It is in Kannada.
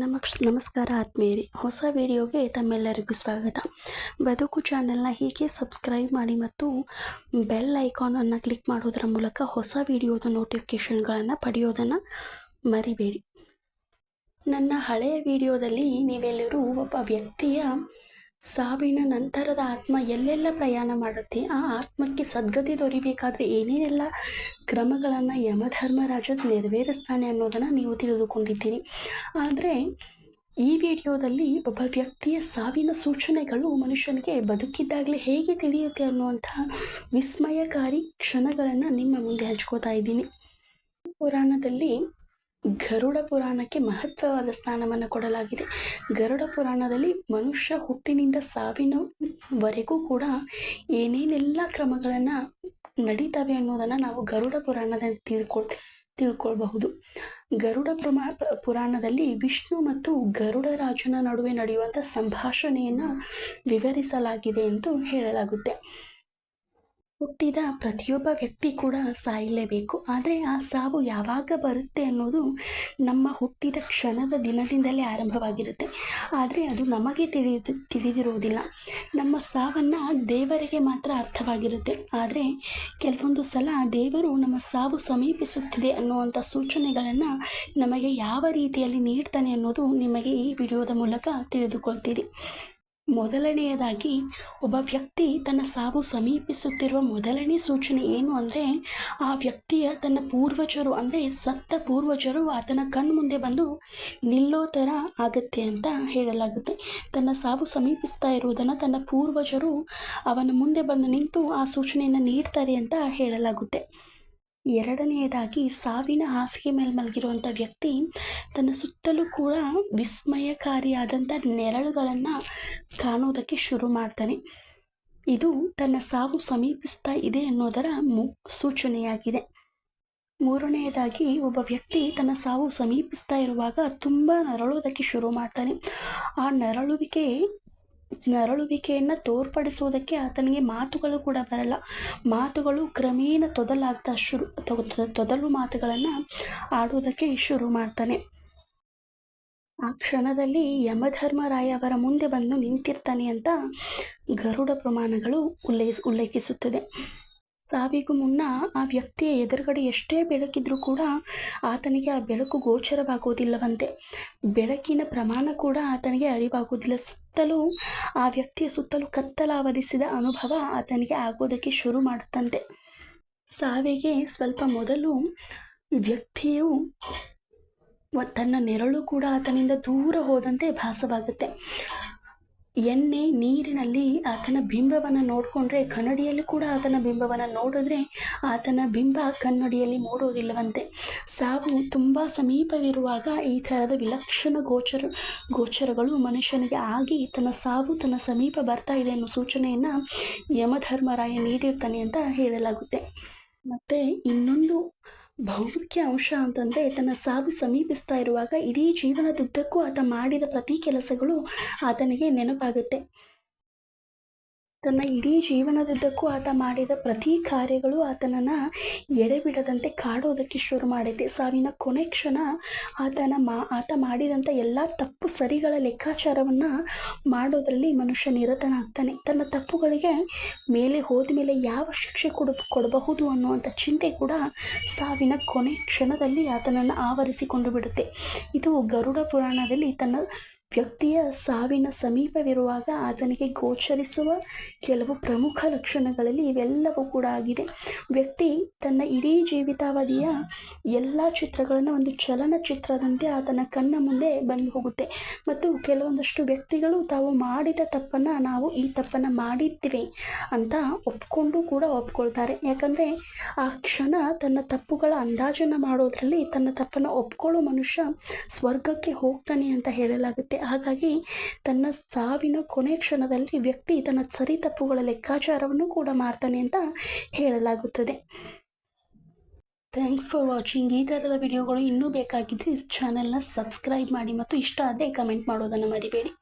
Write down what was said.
ನಮಕ್ಷ ನಮಸ್ಕಾರ ಆತ್ಮೀಯರಿ. ಹೊಸ ವಿಡಿಯೋಗೆ ತಮ್ಮೆಲ್ಲರಿಗೂ ಸ್ವಾಗತ. ಬದುಕು ಚಾನೆಲ್ನ ಹೀಗೆ ಸಬ್ಸ್ಕ್ರೈಬ್ ಮಾಡಿ ಮತ್ತು ಬೆಲ್ ಐಕಾನನ್ನು ಕ್ಲಿಕ್ ಮಾಡೋದರ ಮೂಲಕ ಹೊಸ ವಿಡಿಯೋದ ನೋಟಿಫಿಕೇಷನ್ಗಳನ್ನು ಪಡೆಯೋದನ್ನು ಮರಿಬೇಡಿ. ನನ್ನ ಹಳೆಯ ವಿಡಿಯೋದಲ್ಲಿ ನೀವೆಲ್ಲರೂ ಒಬ್ಬ ವ್ಯಕ್ತಿಯ ಸಾವಿನ ನಂತರದ ಆತ್ಮ ಎಲ್ಲೆಲ್ಲ ಪ್ರಯಾಣ ಮಾಡುತ್ತೆ? ಆ ಆತ್ಮಕ್ಕೆ ಸದ್ಗತಿ ದೊರಿಬೇಕಾದರೆ ಏನೇನೆಲ್ಲ ಕ್ರಮಗಳನ್ನು ಯಮಧರ್ಮರಾಜ ನೆರವೇರಿಸ್ತಾನೆ ಅನ್ನೋದನ್ನು ನೀವು ತಿಳಿದುಕೊಂಡಿದ್ದೀರಿ. ಆದರೆ ಈ ವಿಡಿಯೋದಲ್ಲಿ ಒಬ್ಬ ವ್ಯಕ್ತಿಯ ಸಾವಿನ ಸೂಚನೆಗಳು ಮನುಷ್ಯನಿಗೆ ಬದುಕಿದ್ದಾಗಲೇ ಹೇಗೆ ತಿಳಿಯುತ್ತೆ ಅನ್ನುವಂತಹ ವಿಸ್ಮಯಕಾರಿ ಕ್ಷಣಗಳನ್ನು ನಿಮ್ಮ ಮುಂದೆ ಹಂಚ್ಕೋತಾ ಇದ್ದೀನಿ. ಪುರಾಣದಲ್ಲಿ ಗರುಡ ಪುರಾಣಕ್ಕೆ ಮಹತ್ವವಾದ ಸ್ಥಾನವನ್ನು ಕೊಡಲಾಗಿದೆ. ಗರುಡ ಪುರಾಣದಲ್ಲಿ ಮನುಷ್ಯ ಹುಟ್ಟಿನಿಂದ ಸಾವಿನವರೆಗೂ ಕೂಡ ಏನೇನೆಲ್ಲ ಕ್ರಮಗಳನ್ನು ನಡೀತವೆ ಅನ್ನೋದನ್ನು ನಾವು ಗರುಡ ಪುರಾಣದಲ್ಲಿ ತಿಳ್ಕೊಳ್, ತಿಳ್ಕೊಳ್ಬಹುದು. ಗರುಡ ಪ್ರಮಾ, ಪುರಾಣದಲ್ಲಿ ವಿಷ್ಣು ಮತ್ತು ಗರುಡ ರಾಜನ ನಡುವೆ ನಡೆಯುವಂಥ ಸಂಭಾಷಣೆಯನ್ನು ವಿವರಿಸಲಾಗಿದೆ ಎಂದು ಹೇಳಲಾಗುತ್ತೆ. ಹುಟ್ಟಿದ ಪ್ರತಿಯೊಬ್ಬ ವ್ಯಕ್ತಿ ಕೂಡ ಸಾಯಲೇಬೇಕು. ಆದರೆ ಆ ಸಾವು ಯಾವಾಗ ಬರುತ್ತೆ ಅನ್ನೋದು ನಮ್ಮ ಹುಟ್ಟಿದ ಕ್ಷಣದ ದಿನದಿಂದಲೇ ಆರಂಭವಾಗಿರುತ್ತೆ. ಆದರೆ ಅದು ನಮಗೆ ತಿಳಿದು, ತಿಳಿದಿರುವುದಿಲ್ಲ. ನಮ್ಮ ಸಾವನ್ನು ದೇವರಿಗೆ ಮಾತ್ರ ಅರ್ಥವಾಗಿರುತ್ತೆ. ಆದರೆ ಕೆಲವೊಂದು ಸಲ ದೇವರು ನಮ್ಮ ಸಾವು ಸಮೀಪಿಸುತ್ತಿದೆ ಅನ್ನುವಂಥ ಸೂಚನೆಗಳನ್ನು ನಮಗೆ ಯಾವ ರೀತಿಯಲ್ಲಿ ನೀಡ್ತಾನೆ ಅನ್ನೋದು ನಿಮಗೆ ಈ ವಿಡಿಯೋದ ಮೂಲಕ ತಿಳಿದುಕೊಳ್ತೀರಿ. ಮೊದಲನೆಯದಾಗಿ ಒಬ್ಬ ವ್ಯಕ್ತಿ ತನ್ನ ಸಾವು ಸಮೀಪಿಸುತ್ತಿರುವ ಮೊದಲನೇ ಸೂಚನೆ ಏನು ಅಂದರೆ, ಆ ವ್ಯಕ್ತಿಯ ತನ್ನ ಪೂರ್ವಜರು ಅಂದರೆ ಸತ್ತ ಪೂರ್ವಜರು ಆತನ ಕಣ್ಮುಂದೆ ಬಂದು ನಿಲ್ಲೋ ಥರ ಆಗತ್ತೆ ಅಂತ ಹೇಳಲಾಗುತ್ತೆ. ತನ್ನ ಸಾವು ಸಮೀಪಿಸ್ತಾ ಇರುವುದನ್ನು ತನ್ನ ಪೂರ್ವಜರು ಅವನ ಮುಂದೆ ಬಂದು ನಿಂತು ಆ ಸೂಚನೆಯನ್ನು ನೀಡ್ತಾರೆ ಅಂತ ಹೇಳಲಾಗುತ್ತೆ. ಎರಡನೆಯದಾಗಿ ಸಾವಿನ ಹಾಸಿಗೆ ಮೇಲೆ ಮಲಗಿರುವಂಥ ವ್ಯಕ್ತಿ ತನ್ನ ಸುತ್ತಲೂ ಕೂಡ ವಿಸ್ಮಯಕಾರಿಯಾದಂಥ ನೆರಳುಗಳನ್ನು ಕಾಣೋದಕ್ಕೆ ಶುರು ಮಾಡ್ತಾನೆ. ಇದು ತನ್ನ ಸಾವು ಸಮೀಪಿಸ್ತಾ ಇದೆ ಅನ್ನೋದರ ಮು, ಸೂಚನೆಯಾಗಿದೆ. ಮೂರನೆಯದಾಗಿ ಒಬ್ಬ ವ್ಯಕ್ತಿ ತನ್ನ ಸಾವು ಸಮೀಪಿಸ್ತಾ ಇರುವಾಗ ತುಂಬ ನರಳೋದಕ್ಕೆ ಶುರು ಮಾಡ್ತಾನೆ. ಆ ನರಳುವಿಕೆ ನರಳುವಿಕೆಯನ್ನು ತೋರ್ಪಡಿಸುವುದಕ್ಕೆ ಆತನಿಗೆ ಮಾತುಗಳು ಕೂಡ ಬರಲ್ಲ. ಮಾತುಗಳು ಕ್ರಮೇಣ ತೊದಲಾಗ್ತಾ ಶುರು ತೊದಲು ಮಾತುಗಳನ್ನು ಆಡೋದಕ್ಕೆ ಶುರು ಮಾಡ್ತಾನೆ. ಆ ಕ್ಷಣದಲ್ಲಿ ಯಮಧರ್ಮರಾಯ ಅವರ ಮುಂದೆ ಬಂದು ನಿಂತಿರ್ತಾನೆ ಅಂತ ಗರುಡ ಪ್ರಮಾಣಗಳು ಉಲ್ಲೇಖ, ಉಲ್ಲೇಖಿಸುತ್ತದೆ. ಸಾವಿಗೂ ಮುನ್ನ ಆ ವ್ಯಕ್ತಿಯ ಎದುರುಗಡೆ ಎಷ್ಟೇ ಬೆಳಕಿದ್ರೂ ಕೂಡ ಆತನಿಗೆ ಆ ಬೆಳಕು ಗೋಚರವಾಗುವುದಿಲ್ಲವಂತೆ. ಬೆಳಕಿನ ಪ್ರಮಾಣ ಕೂಡ ಆತನಿಗೆ ಅರಿವಾಗುವುದಿಲ್ಲ. ಸುತ್ತಲೂ ಆ ವ್ಯಕ್ತಿಯ ಸುತ್ತಲೂ ಕತ್ತಲಾವರಿಸಿದ ಅನುಭವ ಆತನಿಗೆ ಆಗೋದಕ್ಕೆ ಶುರು ಮಾಡುತ್ತಂತೆ. ಸಾವಿಗೆ ಸ್ವಲ್ಪ ಮೊದಲು ವ್ಯಕ್ತಿಯು ತನ್ನ ನೆರಳು ಕೂಡ ಆತನಿಂದ ದೂರ ಹೋದಂತೆ ಭಾಸವಾಗುತ್ತೆ. ಎಣ್ಣೆ, ನೀರಿನಲ್ಲಿ ಆತನ ಬಿಂಬವನ್ನು ನೋಡಿಕೊಂಡ್ರೆ ಕನ್ನಡಿಯಲ್ಲಿ ಕೂಡ ಆತನ ಬಿಂಬವನ್ನು ನೋಡಿದ್ರೆ ಆತನ ಬಿಂಬ ಕನ್ನಡಿಯಲ್ಲಿ ಮೂಡೋದಿಲ್ಲವಂತೆ. ಸಾವು ತುಂಬ ಸಮೀಪವಿರುವಾಗ ಈ ಥರದ ವಿಲಕ್ಷಣ ಗೋಚರ, ಗೋಚರಗಳು ಮನುಷ್ಯನಿಗೆ ಆಗಿ ತನ್ನ ಸಾವು ತನ್ನ ಸಮೀಪ ಬರ್ತಾ ಇದೆ ಅನ್ನೋ ಸೂಚನೆಯನ್ನು ಯಮಧರ್ಮರಾಯ ನೀಡಿರ್ತಾನೆ ಅಂತ ಹೇಳಲಾಗುತ್ತೆ. ಮತ್ತು ಇನ್ನೊಂದು ಬಹುಮುಖ್ಯ ಅಂಶ ಅಂತಂದರೆ ತನ್ನ ಸಾವು ಸಮೀಪಿಸ್ತಾ ಇರುವಾಗ ಇಡೀ ಜೀವನದುದ್ದಕ್ಕೂ ಆತ ಮಾಡಿದ ಪ್ರತಿ ಕೆಲಸಗಳು ಆತನಿಗೆ ನೆನಪಾಗುತ್ತೆ. ತನ್ನ ಇಡೀ ಜೀವನದುದ್ದಕ್ಕೂ ಆತ ಮಾಡಿದ ಪ್ರತಿ ಕಾರ್ಯಗಳು ಆತನನ್ನು ಎಡೆಬಿಡದಂತೆ ಕಾಡೋದಕ್ಕೆ ಶುರು ಮಾಡಿದೆ. ಸಾವಿನ ಕೊನೆ ಕ್ಷಣ ಆತನ ಮಾ, ಆತ ಮಾಡಿದಂಥ ಎಲ್ಲ ತಪ್ಪು ಸರಿಗಳ ಲೆಕ್ಕಾಚಾರವನ್ನು ಮಾಡೋದರಲ್ಲಿ ಮನುಷ್ಯ ನಿರತನಾಗ್ತಾನೆ. ತನ್ನ ತಪ್ಪುಗಳಿಗೆ ಮೇಲೆ ಹೋದ ಮೇಲೆ ಯಾವ ಶಿಕ್ಷೆ ಕೊಡ, ಕೊಡಬಹುದು ಅನ್ನುವಂಥ ಚಿಂತೆ ಕೂಡ ಸಾವಿನ ಕೊನೆ ಕ್ಷಣದಲ್ಲಿ ಆತನನ್ನು ಆವರಿಸಿಕೊಂಡು ಬಿಡುತ್ತೆ. ಇದು ಗರುಡ ಪುರಾಣದಲ್ಲಿ ತನ್ನ ವ್ಯಕ್ತಿಯ ಸಾವಿನ ಸಮೀಪವಿರುವಾಗ ಆತನಿಗೆ ಗೋಚರಿಸುವ ಕೆಲವು ಪ್ರಮುಖ ಲಕ್ಷಣಗಳಲ್ಲಿ ಇವೆಲ್ಲವೂ ಕೂಡ ಆಗಿದೆ. ವ್ಯಕ್ತಿ ತನ್ನ ಇಡೀ ಜೀವಿತಾವಧಿಯ ಎಲ್ಲ ಚಿತ್ರಗಳನ್ನು ಒಂದು ಚಲನಚಿತ್ರದಂತೆ ಆತನ ಕಣ್ಣ ಮುಂದೆ ಬಂದು ಹೋಗುತ್ತೆ. ಮತ್ತು ಕೆಲವೊಂದಷ್ಟು ವ್ಯಕ್ತಿಗಳು ತಾವು ಮಾಡಿದ ತಪ್ಪನ್ನು ನಾವು ಈ ತಪ್ಪನ್ನು ಮಾಡಿದ್ದೀವಿ ಅಂತ ಒಪ್ಕೊಂಡು ಕೂಡ ಒಪ್ಕೊಳ್ತಾರೆ. ಯಾಕಂದರೆ ಆ ಕ್ಷಣ ತನ್ನ ತಪ್ಪುಗಳ ಅಂದಾಜನ್ನು ಮಾಡೋದ್ರಲ್ಲಿ ತನ್ನ ತಪ್ಪನ್ನು ಒಪ್ಕೊಳ್ಳೋ ಮನುಷ್ಯ ಸ್ವರ್ಗಕ್ಕೆ ಹೋಗ್ತಾನೆ ಅಂತ ಹೇಳಲಾಗುತ್ತೆ. ಹಾಗಾಗಿ ತನ್ನ ಸಾವಿನ ಕೊನೆ ಕ್ಷಣದಲ್ಲಿ ವ್ಯಕ್ತಿ ತನ್ನ ಸರಿ ತಪ್ಪುಗಳ ಲೆಕ್ಕಾಚಾರವನ್ನು ಕೂಡ ಮಾಡ್ತಾನೆ ಅಂತ ಹೇಳಲಾಗುತ್ತದೆ. ಥ್ಯಾಂಕ್ಸ್ ಫಾರ್ ವಾಚಿಂಗ್ ಈ ಥರದ ವಿಡಿಯೋಗಳು ಇನ್ನೂ ಬೇಕಾಗಿದ್ದರೆ ಚಾನೆಲ್ನ ಸಬ್ಸ್ಕ್ರೈಬ್ ಮಾಡಿ ಮತ್ತು ಇಷ್ಟ ಆದರೆ ಕಮೆಂಟ್ ಮಾಡೋದನ್ನು ಮರಿಬೇಡಿ.